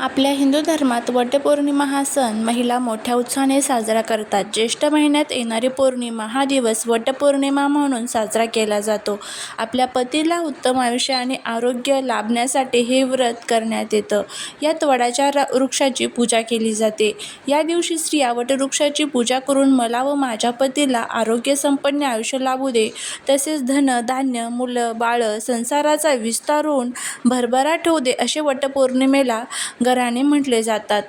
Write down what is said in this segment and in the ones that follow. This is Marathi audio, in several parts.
आपल्या हिंदू धर्मात वटपौर्णिमा हा सण महिला मोठ्या उत्साहाने साजरा करतात. ज्येष्ठ महिन्यात येणारी पौर्णिमा हा दिवस वटपौर्णिमा म्हणून साजरा केला जातो. आपल्या पतीला उत्तम आयुष्य आणि आरोग्य लाभण्यासाठी हे व्रत करण्यात येतं. यात वडाच्या वृक्षाची पूजा केली जाते. या दिवशी स्त्रिया वटवृक्षाची पूजा करून मला व माझ्या पतीला आरोग्यसंपन्न आयुष्य लाभू दे, तसेच धन, धान्य, मुलं बाळं, संसाराचा विस्तार होऊन भरभराट होऊ दे, असे वटपौर्णिमेला गाऱ्हाणे म्हटले जातात.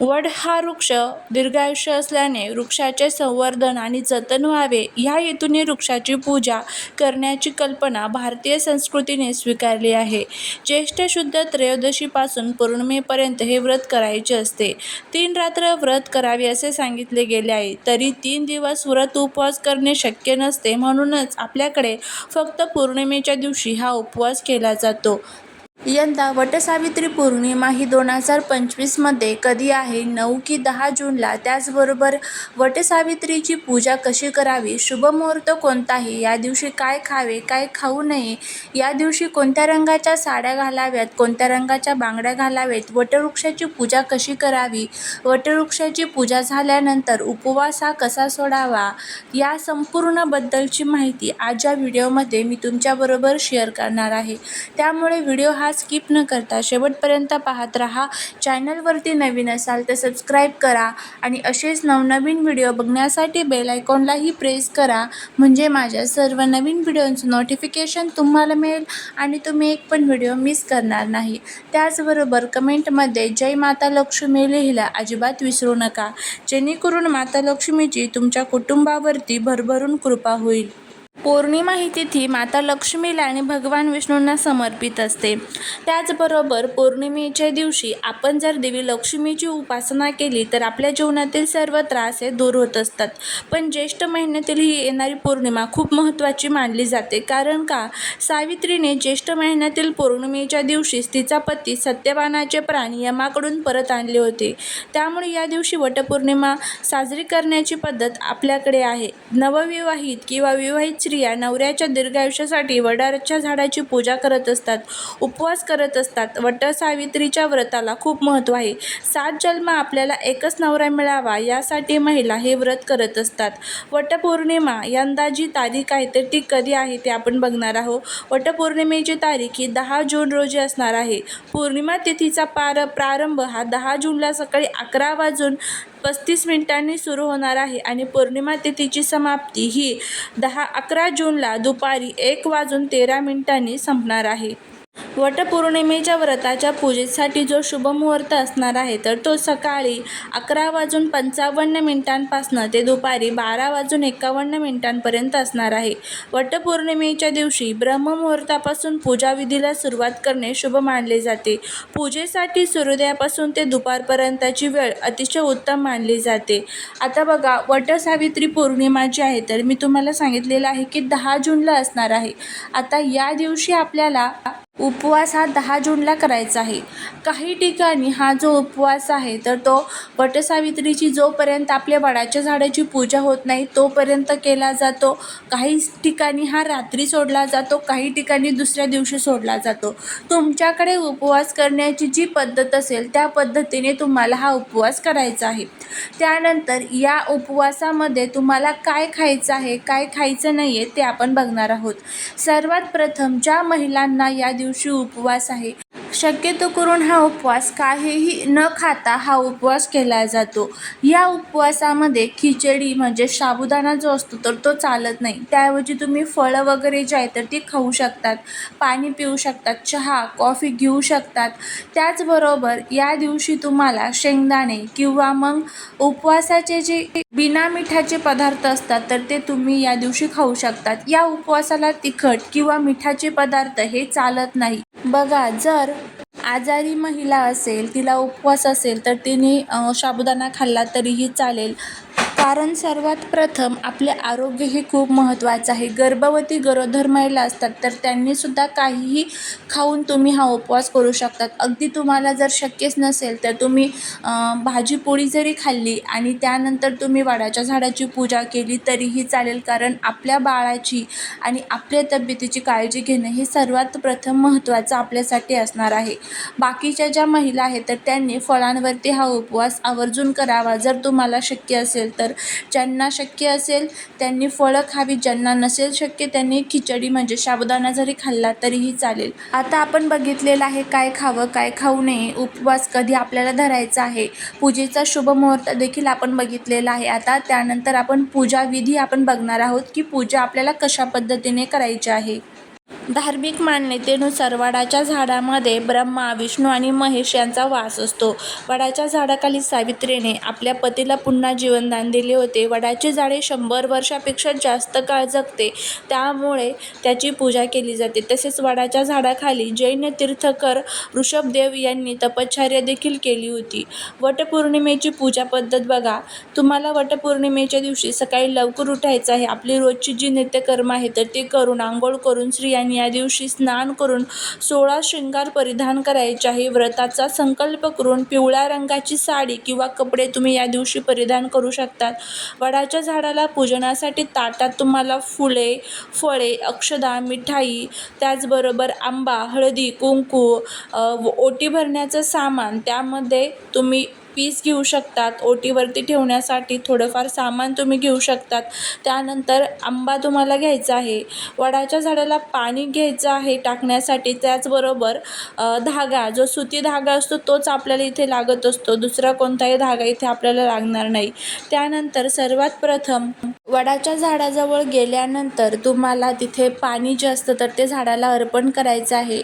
वड हा वृक्ष दीर्घायुष्य असल्याने वृक्षाचे संवर्धन आणि जतन व्हावे, या हेतूने वृक्षाची पूजा करण्याची कल्पना भारतीय संस्कृतीने स्वीकारली आहे. ज्येष्ठ शुद्ध त्रयोदशीपासून पौर्णिमेपर्यंत हे व्रत करायचे असते. तीन रात्र व्रत करावे असे सांगितले गेले आहे. तरी तीन दिवस व्रत उपवास करणे शक्य नसते, म्हणूनच आपल्याकडे फक्त पौर्णिमेच्या दिवशी हा उपवास केला जातो. यंदा वटसावित्री पौर्णिमा ही दोन हजार पंचवीसमध्ये कधी आहे? नऊ की दहा जूनला? त्याचबरोबर वटसावित्रीची पूजा कशी करावी? शुभ मुहूर्त कोणताही या दिवशी काय खावे, काय खाऊ नये? या दिवशी कोणत्या रंगाच्या साड्या घालाव्यात, कोणत्या रंगाच्या बांगड्या घालाव्यात? वटवृक्षाची पूजा कशी करावी? वटवृक्षाची पूजा झाल्यानंतर उपवास हा कसा सोडावा? या संपूर्णबद्दलची माहिती आज या व्हिडिओमध्ये मी तुमच्याबरोबर शेअर करणार आहे. त्यामुळे व्हिडिओ हा स्किप न करता शेवटपर्यंत पाहत राहा. चॅनलवरती नवीन असाल तर सबस्क्राईब करा आणि असेच नवनवीन व्हिडिओ बघण्यासाठी बेल आयकॉनलाही प्रेस करा, म्हणजे माझ्या सर्व नवीन व्हिडिओंचं नोटिफिकेशन तुम्हाला मिळेल आणि तुम्ही एक पण व्हिडिओ मिस करणार नाही. त्याचबरोबर कमेंटमध्ये जय माता लक्ष्मी लिहिला अजिबात विसरू नका, जेणेकरून माता लक्ष्मीची तुमच्या कुटुंबावरती भरभरून कृपा होईल. पौर्णिमा ही तिथी माता लक्ष्मीला आणि भगवान विष्णूंना समर्पित असते. त्याचबरोबर पौर्णिमेच्या दिवशी आपण जर देवी लक्ष्मीची उपासना केली तर आपल्या जीवनातील सर्व त्रास हे दूर होत असतात. पण ज्येष्ठ महिन्यातील ही येणारी पौर्णिमा खूप महत्त्वाची मानली जाते. कारण का? सावित्रीने ज्येष्ठ महिन्यातील पौर्णिमेच्या दिवशीच तिचा पती सत्यवानाचे प्राण यमाकडून परत आणले होते. त्यामुळे या दिवशी वटपौर्णिमा साजरी करण्याची पद्धत आपल्याकडे आहे. नवविवाहित किंवा विवाहित स्त्रिया नवऱ्याच्या दीर्घायुष्यासाठी वडाच्या झाडाची पूजा करत असतात, उपवास करत असतात. वटसावित्रीच्या व्रताला खूप महत्त्व आहे. सात जन्म आपल्याला एकच नवरा मिळावा, यासाठी महिला हे व्रत करत असतात. वटपौर्णिमा यंदा जी तारीख आहे, तर ती कधी आहे ते आपण बघणार आहोत. वटपौर्णिमेची तारीख ही दहा जून रोजी असणार आहे. पौर्णिमा तिथीचा प्रारंभ हा दहा जूनला सकाळी अकरा वाजून पस्तीस मिनिटांनी सुरू होणार आहे आणि पौर्णिमा तिथीची समाप्ती ही दहा अकरा जूनला दुपारी एक वाजून तेरा मिनिटांनी संपणार आहे. वटपौर्णिमेच्या व्रताच्या पूजेसाठी जो शुभ मुहूर्त असणार आहे, तर तो सकाळी अकरा वाजून पंचावन्न मिनिटांपासनं ते दुपारी बारा वाजून एकावन्न मिनिटांपर्यंत असणार आहे. वटपौर्णिमेच्या दिवशी ब्रह्ममुहूर्तापासून पूजाविधीला सुरुवात करणे शुभ मानले जाते. पूजेसाठी सूर्योदयापासून ते दुपारपर्यंतची वेळ अतिशय उत्तम मानली जाते. आता बघा, वटसावित्री पौर्णिमा जी आहे, तर मी तुम्हाला सांगितलेलं आहे की दहा जूनला असणार आहे. आता या दिवशी आपल्याला उपवास हा दहा जूनला करायचा आहे. काही ठिकाणी हा जो उपवास आहे, तर तो वटसावित्रीची जोपर्यंत आपल्या वडाच्या झाडाची पूजा होत नाही, तोपर्यंत केला जातो. काही ठिकाणी हा रात्री सोडला जातो, काही ठिकाणी दुसऱ्या दिवशी सोडला जातो. तुमच्याकडे उपवास करण्याची जी पद्धत असेल, त्या पद्धतीने तुम्हाला हा उपवास करायचा आहे. त्यानंतर या उपवासामध्ये तुम्हाला काय खायचं आहे, काय खायचं नाही आहे, ते आपण बघणार आहोत. सर्वात प्रथम ज्या महिलांना या दिवशी दिवशी उपवास आहे. शक्यतो करून हा उपवास काहीही न खाता हा उपवास केला जातो. या उपवासामध्ये खिचडी म्हणजे साबुदाणा जो असतो, तर तो चालत नाही. त्याऐवजी तुम्ही फळं वगैरे जे आहे, तर ती खाऊ शकतात, पाणी पिऊ शकतात, चहा, कॉफी घेऊ शकतात. त्याचबरोबर या दिवशी तुम्हाला शेंगदाणे किंवा मग उपवासाचे जे बिना मिठाचे पदार्थ असतात, तर ते तुम्ही या दिवशी खाऊ शकतात. या उपवासाला तिखट किंवा मिठाचे पदार्थ हे चालत नाही. बघा, जर आजारी महिला असेल, तिला उपवास असेल, तर तिने साबुदाणा खाल्ला तरीही चालेल. कारण सर्वात प्रथम आपले आरोग्य हे खूप महत्त्वाचं आहे. गर्भवती गरोदर महिला असतात तर त्यांनीसुद्धा काहीही खाऊन तुम्ही हा उपवास करू शकतात. अगदी तुम्हाला जर शक्यच नसेल तर तुम्ही भाजी पोळी जरी खाल्ली आणि त्यानंतर तुम्ही वडाच्या झाडाची पूजा केली तरीही चालेल. कारण आपल्या बाळाची आणि आपल्या तब्येतीची काळजी घेणं हे सर्वात प्रथम महत्त्वाचं आपल्यासाठी असणार आहे. बाकीच्या ज्या महिला आहेत तर त्यांनी फळांवरती हा उपवास आवर्जून करावा. जर तुम्हाला शक्य असेल तर ज्यांना शक्य असेल त्यांनी फळं खावी ज्यांना नसेल शक्य त्यांनी खिचडी म्हणजे साबुदाणा जरी खाल्ला तरीही चालेल. आता आपण बघितलेलं आहे काय खावं काय खाऊ नये उपवास कधी आपल्याला धरायचा आहे पूजेचा शुभ मुहूर्त देखील आपण बघितलेला आहे. आता त्यानंतर आपण पूजा विधी आपण बघणार आहोत की पूजा आपल्याला कशा पद्धतीने करायची आहे. धार्मिक मान्यतेनुसार वडाच्या झाडामध्ये ब्रह्मा विष्णू आणि महेश यांचा वास असतो. वडाच्या झाडाखाली सावित्रीने आपल्या पतीला पुन्हा जीवनदान दिले होते. वडाचे झाडे शंभर वर्षापेक्षा जास्त काळ जगते त्यामुळे त्याची पूजा केली जाते. तसेच वडाच्या झाडाखाली जैन तीर्थकर ऋषभदेव यांनी तपश्चर्या देखील केली होती. वटपौर्णिमेची पूजा पद्धत बघा. तुम्हाला वटपौर्णिमेच्या दिवशी सकाळी लवकर उठायचं आहे. आपली रोजची जी नित्यकर्म आहे तर ती करून आंघोळ करून स्त्रियांनी या दिवशी स्नान करून सोळा शृंगार परिधान करायचे आहे व्रताचा संकल्प करून पिवळ्या रंगाची साडी किंवा कपडे तुम्ही या दिवशी परिधान करू शकतात. वडाच्या झाडाला पूजनासाठी ताटात तुम्हाला फुले फळे अक्षदा मिठाई त्याचबरोबर आंबा हळदी कुंकू ओटी भरण्याचं सामान त्यामध्ये तुम्ही पीस घेऊ शकतात. ओटीवरती ठेवण्यासाठी थोडंफार सामान तुम्ही घेऊ शकतात. त्यानंतर आंबा तुम्हाला घ्यायचा आहे. वडाच्या झाडाला पाणी घ्यायचं आहे टाकण्यासाठी. त्याचबरोबर धागा. जो सुती धागा असतो तोच आपल्याला इथे लागत असतो. दुसरा कोणताही धागा इथे आपल्याला लागणार नाही. त्यानंतर सर्वात प्रथम वडाच्या झाडाजवळ गेल्यानंतर तुम्हाला तिथे पाणी जे असतं तर ते झाडाला अर्पण करायचं आहे.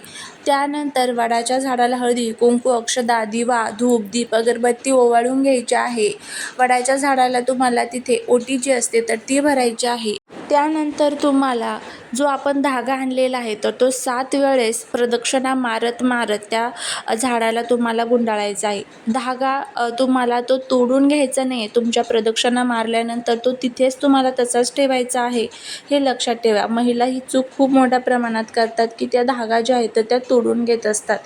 त्यानंतर वडाच्या झाडाला हळदी कुंकू अक्षदा दिवा धूप दीप अगरबत्ती ती ओवाळून घ्यायची आहे. वडाच्या झाडाला तुम्हाला तिथे ओटी जी असते तर ती भरायची आहे. त्यानंतर तुम्हाला जो आपण धागा आणलेला आहे तर तो सात वेळेस प्रदक्षिणा मारत मारत त्या झाडाला तुम्हाला गुंडाळायचा आहे. धागा तुम्हाला तो तोडून घ्यायचा नाही आहे तुमच्या प्रदक्षिणा मारल्यानंतर तो तिथेच तुम्हाला तसाच ठेवायचा आहे. हे लक्षात ठेवा. महिला ही चूक खूप मोठ्या प्रमाणात करतात की त्या धागा ज्या आहेत तर त्या तोडून घेत असतात.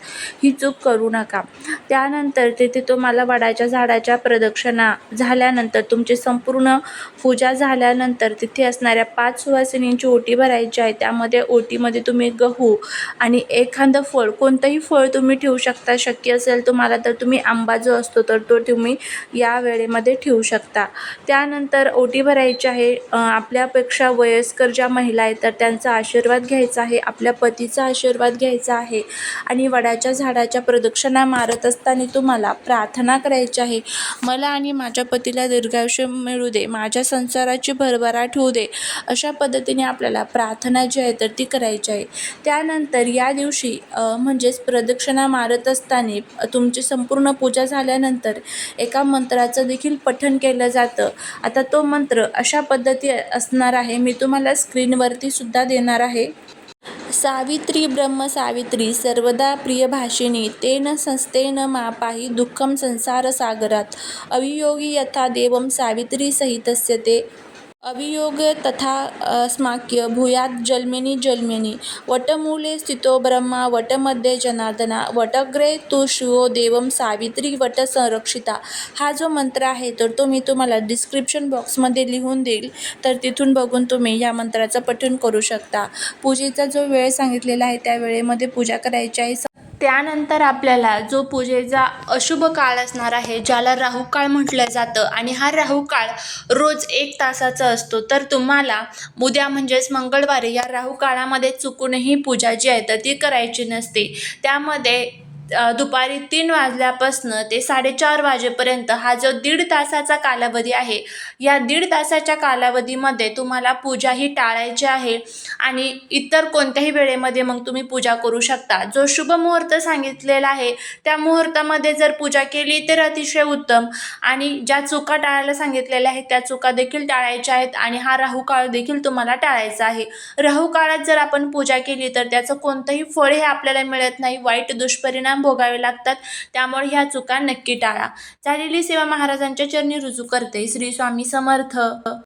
ही चूक करू नका. त्यानंतर तिथे तुम्हाला वडाच्या झाडाच्या प्रदक्षिणा झाल्यानंतर तुमची संपूर्ण पूजा झाल्यानंतर तिथे असणाऱ्या पाच सुवासिनींची ओटी भरायची आहे त्यामध्ये ओटीमध्ये तुम्ही गहू आणि एखादं फळ कोणतंही फळ तुम्ही ठेवू शकता शक्य असेल तुम्हाला तर तुम्ही आंबा जो असतो तर तो तुम्ही या वेळेमध्ये ठेवू शकता. त्यानंतर ओटी भरायची आहे आपल्यापेक्षा वयस्कर ज्या महिला आहेत तर त्यांचा आशीर्वाद घ्यायचा आहे आपल्या पतीचा आशीर्वाद घ्यायचा आहे आणि वडाच्या झाडाच्या प्रदक्षिणा मारत असताना तुम्हाला प्रार्थना करायची आहे मला आणि माझ्या पतीला दीर्घायुष्य मिळू दे माझ्या संसाराची भरभराट होऊ दे अशा पद्धतीने आपल्याला प्रार्थना जी आहे तर ती करायची आहे. त्यानंतर या दिवशी म्हणजेच प्रदक्षिणा मारत असताना तुमची संपूर्ण पूजा झाल्यानंतर एका मंत्राचं देखील पठण केलं जातं. आता तो मंत्र अशा पद्धती असणार आहे मी तुम्हाला स्क्रीनवरती सुद्धा देणार आहे. सावित्री ब्रह्म सावित्री सर्वदा प्रियभाषिणी तेन संस्थेन मापाही दुःखम संसारसागरात. अवियोगी यथा देवम सावित्री सहितस्य ते. अवियोग तथा अस्माक्य भूयात जलमिनी जन्मनी वटमूले स्थितो ब्रह्मा वटमध्ये जनार्दना वटग्रे तू शिवो देवम सावित्री वट संरक्षिता. हा जो मंत्र आहे तर तो मी तुम्हाला डिस्क्रिप्शन बॉक्समध्ये लिहून देईल. तर तिथून बघून तुम्ही या मंत्राचं पठण करू शकता. पूजेचा जो वेळ सांगितलेला आहे त्या वेळेमध्ये पूजा करायची आहे. त्यानंतर आपल्याला जो पूजेचा अशुभ काळ असणार आहे ज्याला राहू काळ म्हटलं जातं आणि हा राहू काळ रोज एक तासाचा असतो तर तुम्हाला उद्या म्हणजेच मंगळवारी या राहू काळामध्ये चुकूनही पूजा जी आहे तर ती करायची नसते. त्यामध्ये दुपारी तीन वाजल्यापासनं ते साडेचार वाजेपर्यंत हा जो दीड तासाचा कालावधी आहे या दीड तासाच्या कालावधीमध्ये तुम्हाला पूजा ही टाळायची आहे आणि इतर कोणत्याही वेळेमध्ये मग तुम्ही पूजा करू शकता. जो शुभ मुहूर्त सांगितलेला आहे त्या मुहूर्तामध्ये जर पूजा केली तर अतिशय उत्तम आणि ज्या चुका टाळायला सांगितलेल्या आहेत त्या चुका देखील टाळायच्या आहेत आणि हा राहू काळ देखील तुम्हाला टाळायचा आहे. राहू काळात जर आपण पूजा केली तर त्याचं कोणतंही फळ हे आपल्याला मिळत नाही वाईट दुष्परिणाम परिणाम भोगावे लागतात. त्यामुळे ह्या चुका नक्की टाळा. झालेली सेवा महाराजांच्या चरणी रुजू करते. श्री स्वामी समर्थ.